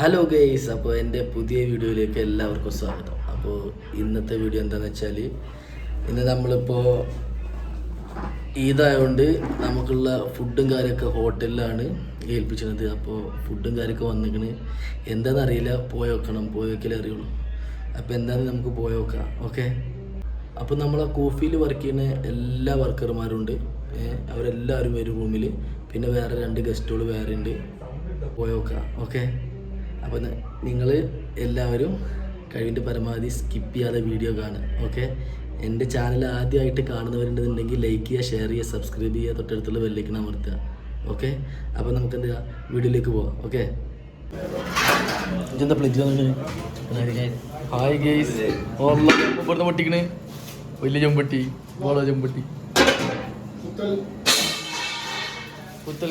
Hello guys അപ്പോൾ എന്റെ പുതിയ വീഡിയോയിലേക്ക് എല്ലാവർക്കും സ്വാഗതം. അപ്പോൾ ഇന്നത്തെ വീഡിയോ എന്താണെന്ന് വെച്ചാൽ ഇന്ന് നമ്മളിപ്പോൾ ഈദായതുകൊണ്ട് നമുക്കുള്ള ഫുഡും കാര്യമൊക്കെ ഹോട്ടലിലാണ് ഏൽപ്പിച്ചിരുന്നത്. അപ്പോൾ ഫുഡും കാര്യമൊക്കെ വന്നിക്കണ് എന്താണെന്ന് അറിയില്ല പോയി വെക്കണം പോയി വെക്കലേ അറിയുള്ളൂ. അപ്പോൾ എന്താണെന്ന് നമുക്ക് പോയി വെക്കാം ഓക്കെ? അപ്പോൾ നമ്മൾ ആ കോഫിയിൽ വർക്ക് ചെയ്യുന്ന എല്ലാ വർക്കർമാരുണ്ട് അവരെല്ലാവരും വരും റൂമിൽ പിന്നെ വേറെ രണ്ട് ഗസ്റ്റുകൾ വേറെ ഉണ്ട്. പോയി വെക്കാം ഓക്കെ? അപ്പോൾ നിങ്ങൾ എല്ലാവരും കഴിവിന്റെ പരമാവധി സ്കിപ്പ് ചെയ്യാതെ വീഡിയോ കാണുക ഓക്കെ എന്റെ ചാനൽ ആദ്യമായിട്ട് കാണുന്നവരുണ്ടെന്നുണ്ടെങ്കിൽ ലൈക്ക് ചെയ്യുക ഷെയർ ചെയ്യുക സബ്സ്ക്രൈബ് ചെയ്യുക തൊട്ടടുത്തുള്ള ബെല്ലേക്ക് അമർത്തുക ഓക്കെ അപ്പോൾ നമുക്ക് എന്താ വീഡിയോയിലേക്ക് പോവാം ഓക്കെ ഇതെന്താ ഹായ് ഗേസ് ഇവിടുന്ന് പൊട്ടിക്കണേ. വലിയ ചെമ്പട്ടി മോളോ ചെമ്പട്ടി കുത്തൽ. കുത്തൽ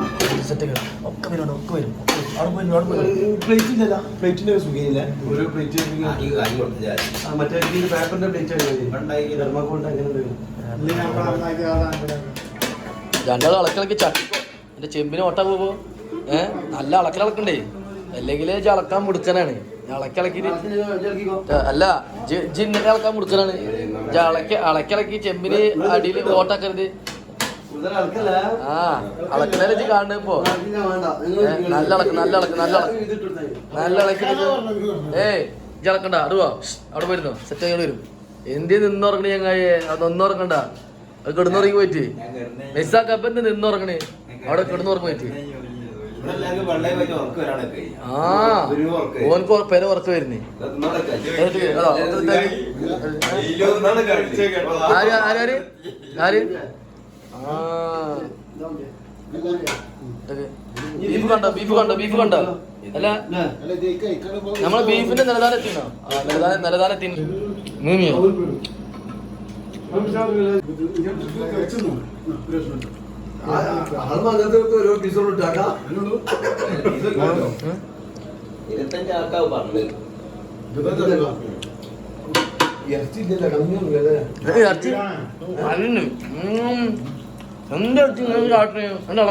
ഒക്കെ. വരും. ഒക്കെ വരും. അവിടെ പോയി അവിടെ പോയി. പ്ലേറ്റ് മറ്റേ പേപ്പറിന്റെ പ്ലേറ്റ് ധർമ്മക്കോണ്ട് അങ്ങനെ രണ്ടാൾ അളക്കിളക്കി ചട്ടിക്കോ എന്റെ ചെമ്പിന് ഓട്ട പോവോ ഏ നല്ല അളക്കിളക്കണ്ടേ അല്ലെങ്കിൽ അളക്കാൻ മുടുക്കനാണ്. അല്ല ജിന്നിനെ അളക്കാൻ മുടുക്കനാണ്. അളക്കിളക്കി ചെമ്പിന് അടിയിൽ ഓട്ടാക്കരുത് ആ കാണുന്നത് ഇപ്പോ. നല്ല അളക്ക് നല്ല അളക്ക് നല്ല നല്ല അളക്കി ഏയ് ഇജ്ജ് അളക്കണ്ട അടുവാ അവിടെ പോയിരുന്നു? സെറ്റ് ആയി വരും. എന്തിന് നിന്നുറങ്ങണേ ചങ്ങായി അത് ഒന്നുറങ്ങണ്ട അത് കിടന്നുറങ്ങി പോയിട്ട്. മെസ്സാക്കപ്പന്റെ നിന്നുറങ്ങണേ അവിടെ കിടന്നുറങ്ങി പോയിട്ട്. ആ ഓനക്ക് പെര ഉറക്കം വരുന്നേ. ആര് ആര് ആര്. ബീഫ് കണ്ടോ? ബീഫ് കണ്ടോ? ബീഫ് കണ്ടോ? അല്ല. നമ്മളെ ബീഫിന്റെ നിലതാന നിലതാനെത്തി മൂമിയോ അങ്ങനത്തെ ഓരോ പീസോട് ഇട്ടാക്കാം ഇരുപത്തഞ്ച് ആൾക്കാവ് പറഞ്ഞത്. ഇറച്ചില്ല കമ്മിയൊന്നുമില്ല ഇറച്ചി അതിന്. എന്താ കാട്ടണേ എന്നെ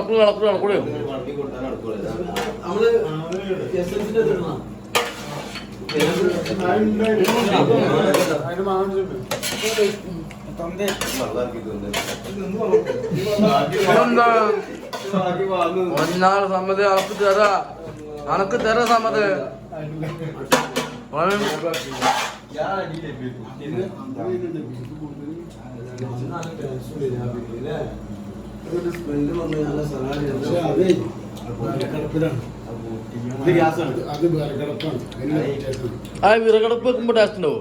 ഒന്നാൾ സമ്മതി അനക്ക് തരാ. അനക്ക് തരാ സമ്മതി. സലാഡ് ആ വിറകടപ്പ് വെക്കുമ്പോ ടേസ്റ്റ് ഉണ്ടാവോ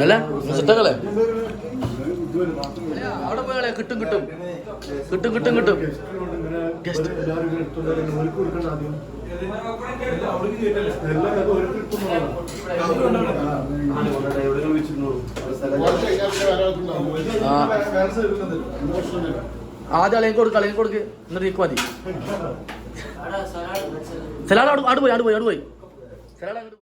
അല്ല അവിടെ പോയാളെ കിട്ടും. കിട്ടും കിട്ടും. കിട്ടും കിട്ടും. Guest. ആ ആദ്യം അളയും കൊടുക്ക് അളയും കൊടുക്ക്. എന്നിട്ട് നീക്ക് മതി. സലാഡ് അവിടെ പോയി അവിടെ പോയി അവിടെ പോയി. സലാഡ് അങ്ങോട്ട്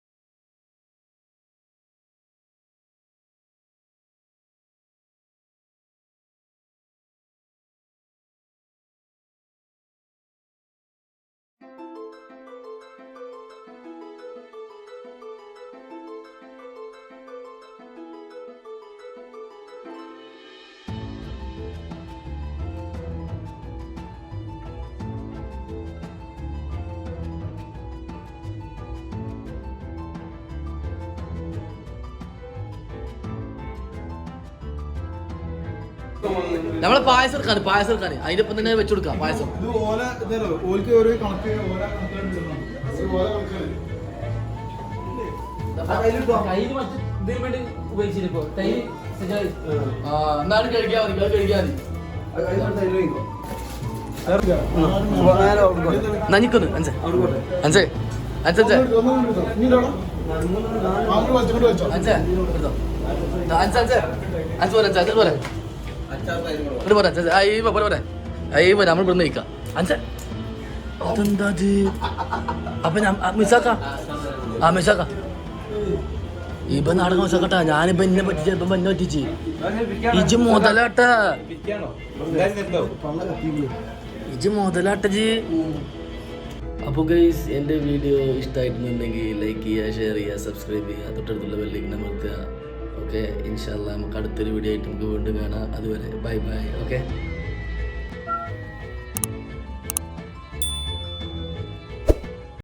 നമ്മളെ പായസം. എടുക്കാണ് പായസം എടുക്കാണ് അതിന്റെ ഒപ്പം തന്നെ വെച്ചു കൊടുക്കാം പായസം എന്നാലും കഴിക്കാൻ മതി കഴിക്കാൻ അൻസേ. എടുത്തോ. അഞ്ച് അഞ്ച് അഞ്ച് പോരാ അഞ്ച് പോരാ ഇവിടെ പോരാ അയ്യ പോരാ പോരാ നമ്മൾ ഇവിടെ നിൽക്കാം അഞ്ച് അതെന്താ അപ്പൊ ഞാൻ മിസ്സാക്ക. ആ മിസ്സാക്ക. ഇപ്പൊ നാടകം മിസ്സാക്കട്ടാ. ഞാനിപ്പോ എന്നെ പറ്റിച്ച് ഇപ്പൊ എന്നെ പറ്റിച്ച്. ഇജ് മുതലാട്ട. ഇജ് മുതലാട്ട അപ്പോൾ ഗൈസ് എന്റെ വീഡിയോ ഇഷ്ടമായിട്ടുണ്ടെങ്കിൽ ലൈക്ക് ചെയ്യുക ഷെയർ ചെയ്യുക സബ്സ്ക്രൈബ് ചെയ്യുക. തൊട്ടടുത്തുള്ള ബെല്ലേക്ക് അമർത്തുക. ഓക്കെ ഇൻഷാല്ല നമുക്ക് അടുത്തൊരു വീഡിയോ ആയിട്ട് നമുക്ക് വീണ്ടും കാണാം. അതുവരെ ബൈ ബൈ ഓക്കെ